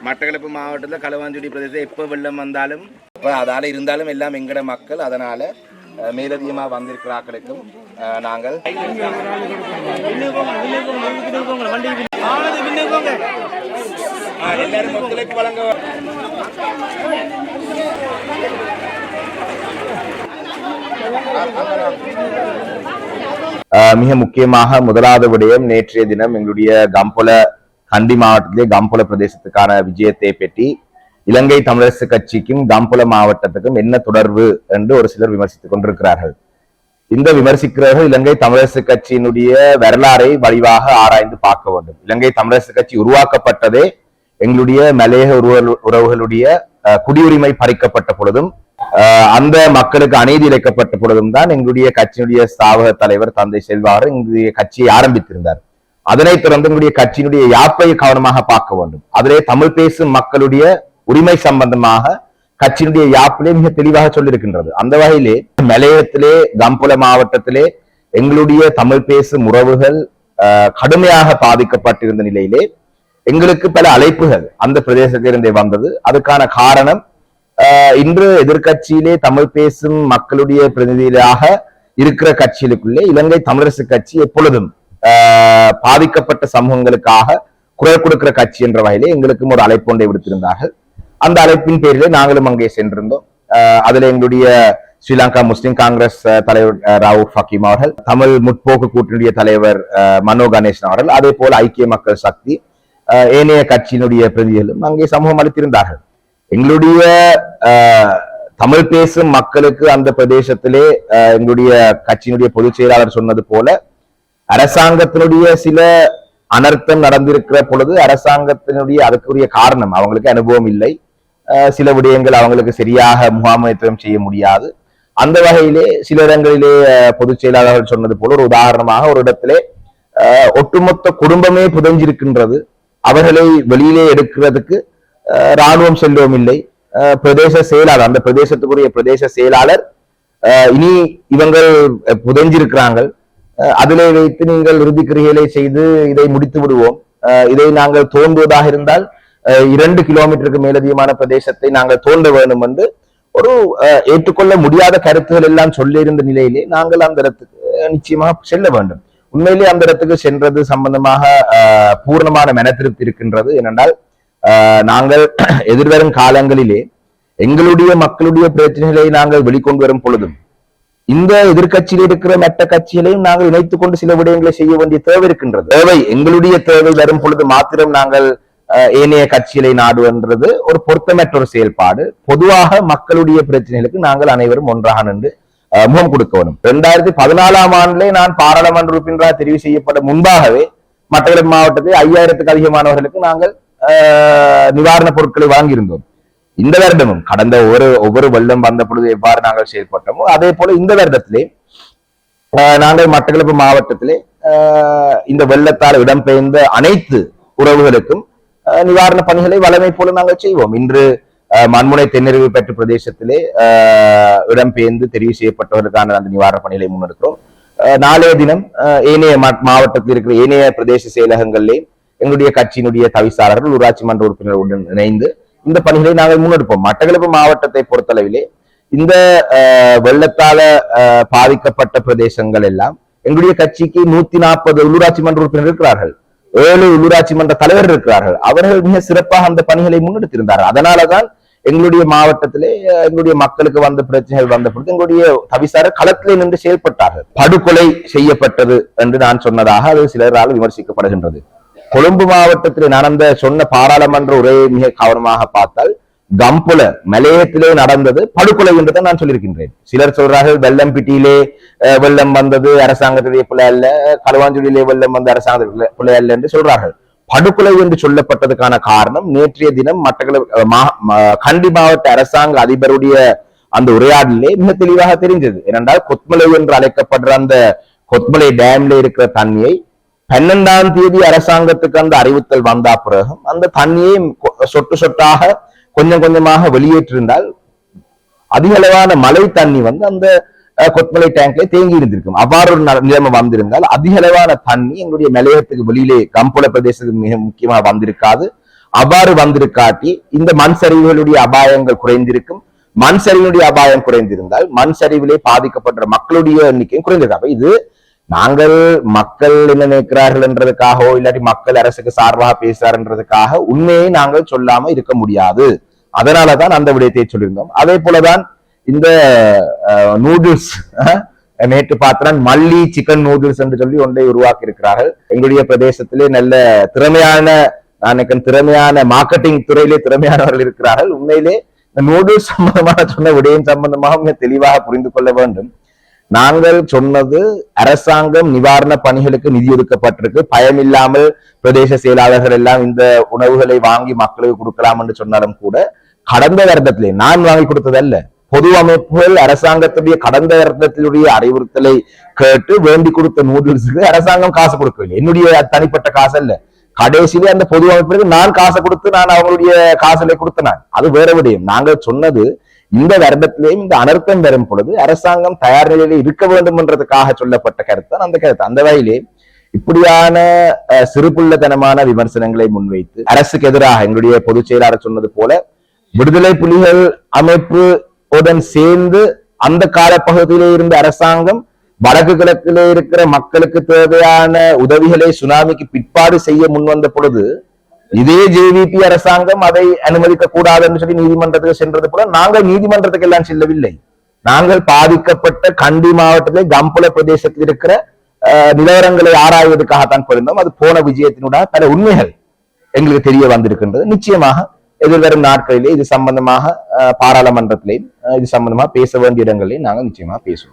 மட்டக்களப்பு மாவட்டத்தில் களவாஞ்சுடி பிரதேசம் எப்போ வெள்ளம் வந்தாலும் இப்போ அதால் இருந்தாலும் எல்லாம் எங்கட மக்கள் அதனால் மேலதிகமாக வந்திருக்கிறார்களுக்கும் நாங்கள். அஹ், எல்லாரும் ஒத்துழைப்பு வழங்க மிக முக்கியமாக முதலாவது விடயம் நேற்றைய தினம் எங்களுடைய கம்போல கண்டி மாவட்டத்திலே கம்புல பிரதேசத்துக்கான விஜயத்தை பெற்றி இலங்கை தமிழரசு கட்சிக்கும் கம்புல மாவட்டத்துக்கும் என்ன தொடர்பு என்று ஒரு சிலர் விமர்சித்துக் கொண்டிருக்கிறார்கள். இந்த விமர்சிக்கிறவர்கள் இலங்கை தமிழரசு கட்சியினுடைய வரலாறை வலிவாக ஆராய்ந்து பார்க்க வேண்டும். இலங்கை தமிழரசு கட்சி உருவாக்கப்பட்டதே எங்களுடைய மலையக உறவுகளுடைய அஹ், குடியுரிமை பறிக்கப்பட்ட பொழுதும் அந்த மக்களுக்கு அநீதி இழைக்கப்பட்ட பொழுதும் தான் எங்களுடைய கட்சியினுடைய ஸ்தாபக தலைவர் தந்தை செல்வார் எங்களுடைய கட்சியை ஆரம்பித்திருந்தார். அதனை தொடர்ந்து எங்களுடைய கட்சியினுடைய யாப்பையை கவனமாக பார்க்க வேண்டும். அதிலே தமிழ் பேசும் மக்களுடைய உரிமை சம்பந்தமாக கட்சியினுடைய யாப்பிலே மிக தெளிவாக சொல்லியிருக்கின்றது. அந்த வகையிலே மலையத்திலே கம்புல மாவட்டத்திலே எங்களுடைய தமிழ் பேசும் உறவுகள் கடுமையாக பாதிக்கப்பட்டிருந்த நிலையிலே எங்களுக்கு பல அழைப்புகள் அந்த பிரதேசத்திலிருந்தே வந்தது. அதுக்கான காரணம் இன்று எதிர்க்கட்சியிலே தமிழ் பேசும் மக்களுடைய பிரதிநிதியாக இருக்கிற கட்சிகளுக்குள்ளே இலங்கை தமிழரசு கட்சி எப்பொழுதும் பாதிக்கப்பட்ட சமூகங்களுக்காக குரல் கொடுக்கிற கட்சி என்ற வகையிலே எங்களுக்கும் ஒரு அழைப்பு ஒன்றை விடுத்திருந்தார்கள். அந்த அழைப்பின் பேரிலே நாங்களும் அங்கே சென்றிருந்தோம். அதுல எங்களுடைய ஸ்ரீலங்கா முஸ்லிம் காங்கிரஸ் தலைவர் அஹ், ஃபக்கீம் அவர்கள் தமிழ் முற்போக்கு கூட்டணியுடைய தலைவர் அஹ், மனோ கணேசன் அவர்கள் அதே போல ஐக்கிய மக்கள் சக்தி அஹ், ஏனைய கட்சியினுடைய பிரதிநிதிகளும் அங்கே சமூகம் அளித்திருந்தார்கள். எங்களுடைய அஹ், தமிழ் பேசும் மக்களுக்கு அந்த பிரதேசத்திலே அஹ், எங்களுடைய கட்சியினுடைய பொதுச் செயலாளர் சொன்னது போல அரசாங்கத்தினுடைய சில அனர்த்தம் நடந்திருக்கிற பொழுது அரசாங்கத்தினுடைய அதுக்குரிய காரணம் அவங்களுக்கு அனுபவம் இல்லை. சில விடயங்கள் அவங்களுக்கு சரியாக முகாமைத்துவம் செய்ய முடியாது. அந்த வகையிலே சில இடங்களிலே பொதுச் செயலாளர்கள் சொன்னது போல ஒரு உதாரணமாக ஒரு இடத்திலே ஒட்டுமொத்த குடும்பமே புதைஞ்சிருக்கின்றது. அவர்களை வெளியிலே எடுக்கிறதுக்கு இராணுவம் ராணுவம் இல்லை. பிரதேச செயலாளர் அந்த பிரதேசத்துக்குரிய பிரதேச செயலாளர் இனி இவங்கள் புதைஞ்சிருக்கிறாங்க அதிலே வைத்து நீங்கள் இறுதி கிரியைகளை செய்து இதை முடித்து விடுவோம். இதை நாங்கள் தோன்றுவதாக இருந்தால் இரண்டு கிலோமீட்டருக்கு மேலதிகமான பிரதேசத்தை நாங்கள் தோன்ற வேண்டும் என்று ஒரு ஏற்றுக்கொள்ள முடியாத கருத்துகள் எல்லாம் சொல்லியிருந்த நிலையிலே நாங்கள் அந்த இடத்துக்கு நிச்சயமாக செல்ல வேண்டும். உண்மையிலே அந்த இடத்துக்கு சென்றது சம்பந்தமாக அஹ், பூர்ணமான மன திருப்தி இருக்கின்றது. ஏனென்றால் அஹ், நாங்கள் எதிர்வரும் காலங்களிலே எங்களுடைய மக்களுடைய பிரச்சனைகளை நாங்கள் வெளிக்கொண்டு வரும் பொழுதும் இந்த எதிர்கட்சியில் இருக்கிற மற்ற கட்சிகளையும் நாங்கள் இணைத்துக் கொண்டு சில விடயங்களை செய்ய வேண்டிய தேவை இருக்கின்றது. தேவை எங்களுடைய தேவை வரும் பொழுது மாத்திரம் நாங்கள் அஹ், ஏனைய கட்சிகளை நாடுவன்றது ஒரு பொருத்தமற்ற ஒரு செயல்பாடு. பொதுவாக மக்களுடைய பிரச்சனைகளுக்கு நாங்கள் அனைவரும் ஒன்றாக நின்று அஹ், முகம் கொடுக்க வேண்டும். இரண்டாயிரத்தி பதினாலாம் ஆண்டிலே நான் பாராளுமன்ற உறுப்பினராக தெரிவு செய்யப்பட முன்பாகவே மட்டக்களப்பு மாவட்டத்தில் ஐயாயிரத்துக்கு அதிகமானவர்களுக்கு நாங்கள் அஹ், நிவாரணப் பொருட்களை வாங்கியிருந்தோம். இந்த வருடமும் கடந்த ஒரு ஒவ்வொரு வெள்ளம் வந்த பொழுது எவ்வாறு நாங்கள் செயல்பட்டோமோ அதே போல இந்த வருடத்திலே நாங்கள் மட்டக்களப்பு மாவட்டத்திலே இந்த வெள்ளத்தால் இடம்பெயர்ந்த அனைத்து உறவுகளுக்கும் நிவாரண பணிகளை வளமை போல நாங்கள் செய்வோம். இன்று மண்முனை தென்னறிவு பெற்ற பிரதேசத்திலே இடம்பெயர்ந்து தெரிவு செய்யப்பட்டவர்களுக்கான அந்த நிவாரண பணிகளை முன்னெடுக்கிறோம். நாளைய தினம் ஏனைய மா- மாவட்டத்தில் இருக்கிற ஏனைய பிரதேச செயலகங்களிலே எங்களுடைய கட்சியினுடைய தவிசாளர்கள் ஊராட்சி மன்ற உறுப்பினர்களுடன் இணைந்து இந்த பணிகளை நாங்கள் முன்னெடுப்போம். மட்டக்களப்பு மாவட்டத்தை பொறுத்தளவிலே இந்த வெள்ளத்தால பாதிக்கப்பட்ட பிரதேசங்கள் எல்லாம் எங்களுடைய கட்சிக்கு நூத்தி நாற்பது உள்ளூராட்சி மன்ற உறுப்பினர் இருக்கிறார்கள். ஏழு உள்ளூராட்சி மன்ற தலைவர் இருக்கிறார்கள். அவர்கள் மிக சிறப்பாக அந்த பணிகளை முன்னெடுத்திருந்தார்கள். அதனாலதான் எங்களுடைய மாவட்டத்திலே எங்களுடைய மக்களுக்கு வந்த பிரச்சனைகள் வந்த பொழுது எங்களுடைய தவிசாரர் களத்திலே நின்று செயல்பட்டார்கள். படுகொலை செய்யப்பட்டது என்று நான் சொன்னதாக அது சிலரால் விமர்சிக்கப்படுகின்றது. கொழும்பு மாவட்டத்தில் நடந்த சொன்ன பாராளுமன்ற உரையை மிக கவனமாக பார்த்தால் கம்புல மலையத்திலே நடந்தது படுகொலை என்றுதான் நான் சொல்லியிருக்கின்றேன். சிலர் சொல்றார்கள் வெள்ளம் பிட்டியிலே வெள்ளம் வந்தது அரசாங்கத்துடைய பிள்ளை அல்ல களுவாஞ்சுடியிலே வெள்ளம் வந்த அரசாங்கத்துடைய பிள்ளை அல்ல என்று சொல்றார்கள். படுகொலை என்று சொல்லப்பட்டதுக்கான காரணம் நேற்றைய தினம் மட்டக்களப்பு மா- கண்டி மாவட்ட அரசாங்க அதிபருடைய அந்த உரையாடலே மிக தெளிவாக தெரிஞ்சது ஏனென்றால் கொத்மலை என்று அழைக்கப்படுற அந்த கொத்மலை டேம்ல இருக்கிற தண்ணியை பன்னெண்டாம் தேதி அரசாங்கத்துக்கு அந்த அறிவித்தல் வந்தா பிறகும் அந்த தண்ணியை சொட்டு சொட்டாக கொஞ்சம் கொஞ்சமாக வெளியேற்றிருந்தால் அதிக அளவான மழை தண்ணி வந்து அந்த கொத்மலை டேங்க்ல தேங்கி இருந்திருக்கும். அவ்வாறு ஒரு நிலைமை வந்திருந்தால் அதிக அளவான தண்ணி எங்களுடைய மலையத்துக்கு வெளியிலே கம்புல பிரதேசத்துக்கு மிக முக்கியமாக வந்திருக்காது. அவ்வாறு வந்திருக்காட்டி இந்த மண் சரிவுகளுடைய அபாயங்கள் குறைந்திருக்கும். மண் சரிவினுடைய அபாயம் குறைந்திருந்தால் மண் சரிவிலே பாதிக்கப்படுற மக்களுடைய எண்ணிக்கையும் குறைந்திருக்கும். அப்ப இது நாங்கள் மக்கள் என்ன நினைக்கிறார்கள் என்றதுக்காகவோ இல்லாட்டி மக்கள் அரசுக்கு சார்பாக பேசுறாருன்றதுக்காக உண்மையை நாங்கள் சொல்லாம இருக்க முடியாது. அதனாலதான் அந்த விடயத்தை சொல்லியிருந்தோம். அதே போலதான் இந்த நூடுல்ஸ் நேற்று பார்த்தா மல்லி சிக்கன் நூடுல்ஸ் என்று சொல்லி ஒன்றை உருவாக்கி இருக்கிறார்கள் எங்களுடைய பிரதேசத்திலே நல்ல திறமையான நான் நினைக்கிறேன் திறமையான மார்க்கெட்டிங் துறையிலே திறமையானவர்கள் இருக்கிறார்கள். உண்மையிலே இந்த நூடுல்ஸ் சம்பந்தமான சொன்ன விடயம் சம்பந்தமாக மிக தெளிவாக புரிந்து கொள்ள வேண்டும். நாங்கள் சொன்னது அரசாங்கம் நிவாரண பணிகளுக்கு நிதி ஒதுக்கப்பட்டிருக்கு. பயமில்லாமல் பிரதேச செயலாளர்கள் எல்லாம் இந்த உணவுகளை வாங்கி மக்களுக்கு கொடுக்கலாம் என்று சொன்னாலும் கூட கடந்த வருடத்திலே நான் வாங்கி கொடுத்ததல்ல. பொது அமைப்புகள் அரசாங்கத்துடைய கடந்த வருடத்தினுடைய அறிவுறுத்தலை கேட்டு வேண்டி கொடுத்த நூடுல்ஸுக்கு அரசாங்கம் காசு கொடுக்கவில்லை. என்னுடைய தனிப்பட்ட காசு அல்ல கடைசியில அந்த பொது அமைப்பிற்கு நான் காசை கொடுத்து நான் அவங்களுடைய காசுல கொடுத்தேன். அது வேற விடயம். நாங்கள் சொன்னது இந்த கர்ப்பத்திலேயும் இந்த அனர்த்தம் வரும் பொழுது அரசாங்கம் தயார் நிலையில இருக்க வேண்டும் என்றதுக்காக சொல்லப்பட்ட கருத்து அந்த கருத்து. அந்த வகையிலே இப்படியான சிறுபுள்ளத்தனமான விமர்சனங்களை முன்வைத்து அரசுக்கு எதிராக எங்களுடைய பொதுச் செயலாளர் சொன்னது போல விடுதலை புலிகள் அமைப்பு உடன் சேர்ந்து அந்த காலப்பகுதியிலே இருந்த அரசாங்கம் வடக்கு கிழக்கிலே இருக்கிற மக்களுக்கு தேவையான உதவிகளை சுனாமிக்கு பிற்பாடு செய்ய முன்வந்த பொழுது இதே ஜேவிபி அரசாங்கம் அதை அனுமதிக்க கூடாது என்று சொல்லி நீதிமன்றத்துக்கு சென்றது போல நாங்கள் நீதிமன்றத்துக்கு எல்லாம் செல்லவில்லை. நாங்கள் பாதிக்கப்பட்ட கண்டி மாவட்டத்திலே கம்பல பிரதேசத்தில் இருக்கிற அஹ், நிலவரங்களை ஆராய்வதற்காகத்தான் போயிருந்தோம். அது போன விஜயத்தினுடைய பல உண்மைகள் எங்களுக்கு தெரிய வந்திருக்கின்றது. நிச்சயமாக எதிர்வரும் நாட்களிலே இது சம்பந்தமாக பாராளுமன்றத்திலேயும் இது சம்பந்தமாக பேச வேண்டிய இடங்களிலே நாங்கள் நிச்சயமாக பேசுவோம்.